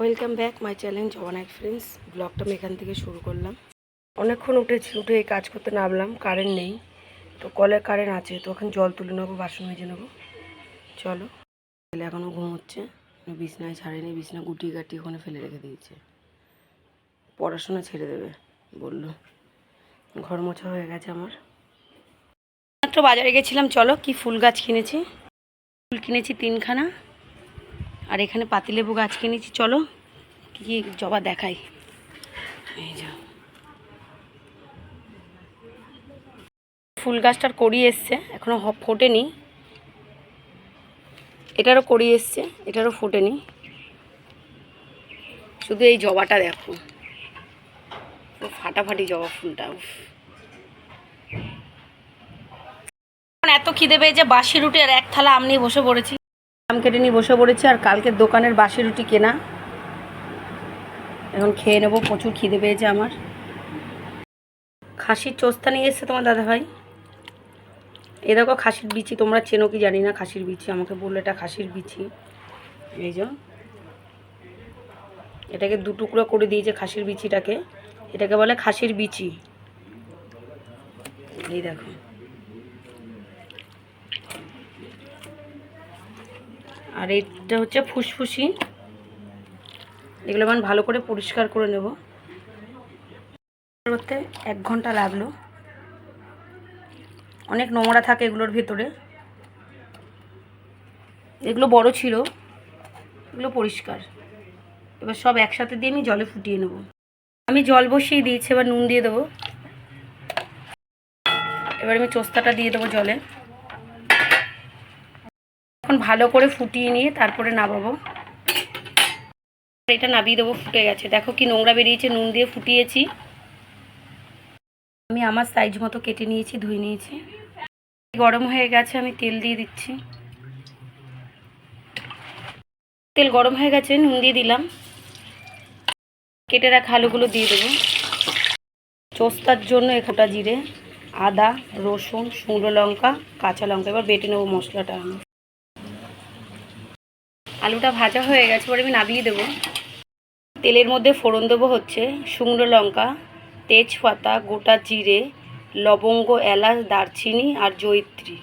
Welcome back my challenge one এক friends ব্লগটা আমি এখান থেকে শুরু করলাম। অনেকক্ষণ উঠেছি, উঠে এই কাজ করতে নামলাম কারেন্ট নেই। তো কলের কারেন্ট আছে, তো ওখানে জল তুলে নেব, বাসন মেজে নেব। চলো। ছেলে এখনও ঘুমোচ্ছে। বিছনায় ছাড়েনি, বিছনা গুটি গাটি ওখানে ফেলে রেখে দিয়েছে। পড়াশোনা ছেড়ে দেবে, বলল। ঘর মোছা হয়ে গেছে আমার। মাত্র বাজারে গেছিলাম, চলো, কি ফুল গাছ কিনেছি। ফুল কিনেছি তিনখানা। আর এখানে পাতিলেবু গাছ কিনেছি, চলো কি কি জবা দেখাই। এই যা। ফুল গাছটার কড়ি এসছে, এখনও হ- ফোটেনি। এটারও কড়ি এসছে, এটারও ফোটেনি। শুধু এই জবাটা দেখো। ফাটাফাটি জবা ফুলটা এত খিদে পেয়েছে, বাসি রুটি আর এক থালা আম নিয়ে বসে পড়েছি। আম কেটে নিয়ে বসে পড়েছি আর কালকের দোকানের বাসি রুটি কেনা। এখন খেয়ে নেব, প্রচুর খিদে পেয়েছে আমার। খাসির চোস্তা নিয়ে এসছে তোমার দাদা ভাই এ দেখো খাসির বিচি, তোমরা চেনো কি জানি না খাসির বিচি, আমাকে বলল এটা খাসির বিচি। এই যে, এটাকে দু টুকরো করে দিয়েছে খাসির বিচিটাকে। এটাকে বলে খাসির বিচি। এই দেখো। আর এটা হচ্ছে ফুসফুসি। এগুলো মানে ভালো করে পরিষ্কার করে নেব। করতে এক ঘণ্টা লাগল। অনেক নোংরা থাকে এগুলোর ভেতরে। এগুলো বড় ছিল, এগুলো পরিষ্কার। এবার সব একসাথে দিয়ে আমি জলে ফুটিয়ে নেব। আমি জল বসিয়ে দিয়েছি, এবার নুন দিয়ে দেবো। এবার আমি চোস্তাটা দিয়ে দেবো জলে। এখন ভালো করে ফুটিয়ে নিয়ে তারপরে নামাবো। এটা নাবিয়ে দেবো, ফুটে গেছে। দেখো কি নোংরা বেরিয়েছে, নুন দিয়ে ফুটিয়েছি। আমি আমার সাইজ মতো কেটে নিয়েছি, ধুয়ে নিয়েছি। গরম হয়ে গেছে, আমি তেল দিয়ে দিচ্ছি। তেল গরম হয়ে গেছে, নুন দিয়ে দিলাম। কেটে রাখা আলুগুলো দিয়ে দেবো। চোস্তার জন্য একটা জিরে, আদা, রসুন, শুকনো লঙ্কা, কাঁচা লঙ্কা, এবার বেটে নেব মশলাটা আমি। আলুটা ভাজা হয়ে গেছে পরে আমি নাবিয়ে দেবো। তেলের মধ্যে ফোড়ন দেবো হচ্ছে শুকনো লঙ্কা, তেজপাতা, গোটা জিরে, লবঙ্গ, এলাচ, দারচিনি আর জয়িত্রী।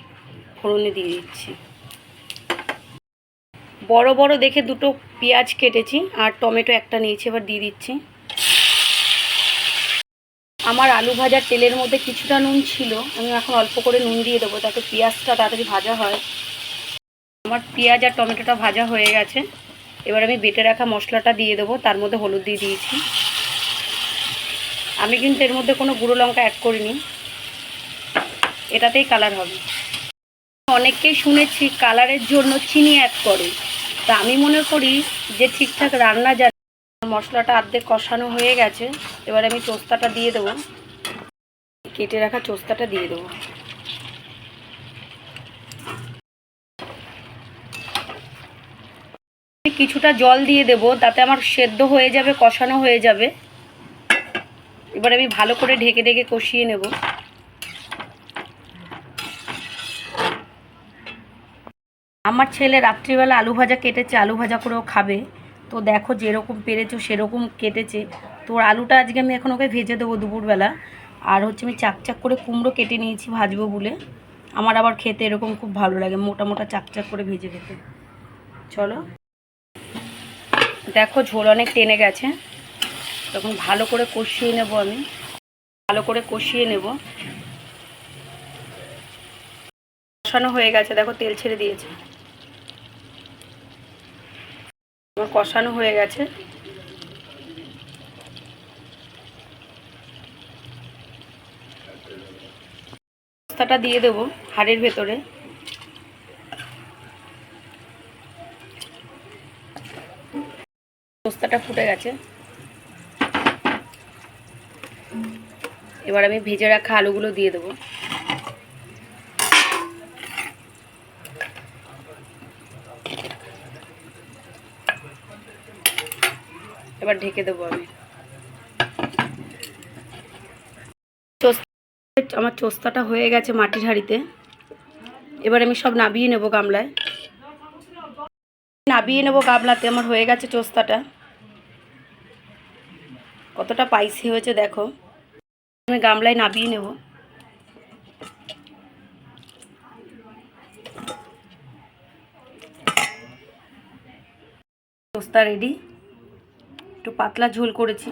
ফোড়নে দিয়ে দিচ্ছি। বড় বড় দেখে দুটো পেঁয়াজ কেটেছি আর টমেটো একটা নিয়েছি, এবার দিয়ে দিচ্ছি। আমার আলু ভাজার তেলের মধ্যে কিছুটা নুন ছিল, আমি এখন অল্প করে নুন দিয়ে দেবো তাতে পেঁয়াজটা তাড়াতাড়ি ভাজা হয়। আমার পেঁয়াজ আর টমেটোটা ভাজা হয়ে গেছে। এবার আমি বেটে রাখা মশলাটা দিয়ে দেবো, তার মধ্যে হলুদ দিয়ে দিয়েছি। আমি কিন্তু এর মধ্যে কোনো গুঁড়ো লঙ্কা অ্যাড করিনি। এটাতেই কালার হবে। অনেককেই শুনেছি কালারের জন্য চিনি অ্যাড করে। তা আমি মনে করি যে ঠিকঠাক রান্না জানে মশলাটা আর্ধেক কষানো হয়ে গেছে। এবার আমি চোস্তাটা দিয়ে দেবো। কেটে রাখা চোস্তাটা দিয়ে দেবো। কিছুটা জল দিয়ে দেব, তাতে আমার সেদ্ধ হয়ে যাবে, কষানো হয়ে যাবে। এবার আমি ভালো করে ঢেকে ঢেকে কষিয়ে নেব। আমার ছেলে রাত্রিবেলা আলু ভাজা কেটেছে, আলু ভাজা করেও খাবে। তো দেখো যেরকম পেরেছ, সেরকম কেটেছে। তো ওর আলুটা আজকে আমি এখন ওকে ভেজে দেবো দুপুরবেলা। আর হচ্ছে আমি চাকচাক করে কুমড়ো কেটে নিয়েছি ভাজবো বলে। আমার আবার খেতে এরকম খুব ভালো লাগে, মোটা মোটা চাকচাক করে ভেজে খেতে। চলো। দেখো ঝোল অনেক টেনে গেছে। তখন ভালো করে কষিয়ে নেব আমি। ভালো করে কষিয়ে নেব। কষানো হয়ে গেছে, দেখো তেল ছেড়ে দিয়েছে। আমার কষানো হয়ে গেছে। পাস্তাটা দিয়ে দেবো হাড়ের ভেতরে। পোস্তাটা ফুটে গেছে। এবার আমি ভেজে রাখা আলুগুলো দিয়ে দেবো। এবার ঢেকে দেবো আমি। আমার চোস্তাটা হয়ে গেছে মাটির হাঁড়িতে। এবার আমি সব নাবিয়ে নেব গামলায়। নাবিয়ে নেব গামলাতে, আমার হয়ে গেছে চোস্তাটা। কতটা পাইসি হয়েছে দেখো। আমি গামলায় নাবিয়ে নেব। পোস্তা রেডি একটু পাতলা ঝোল করেছি।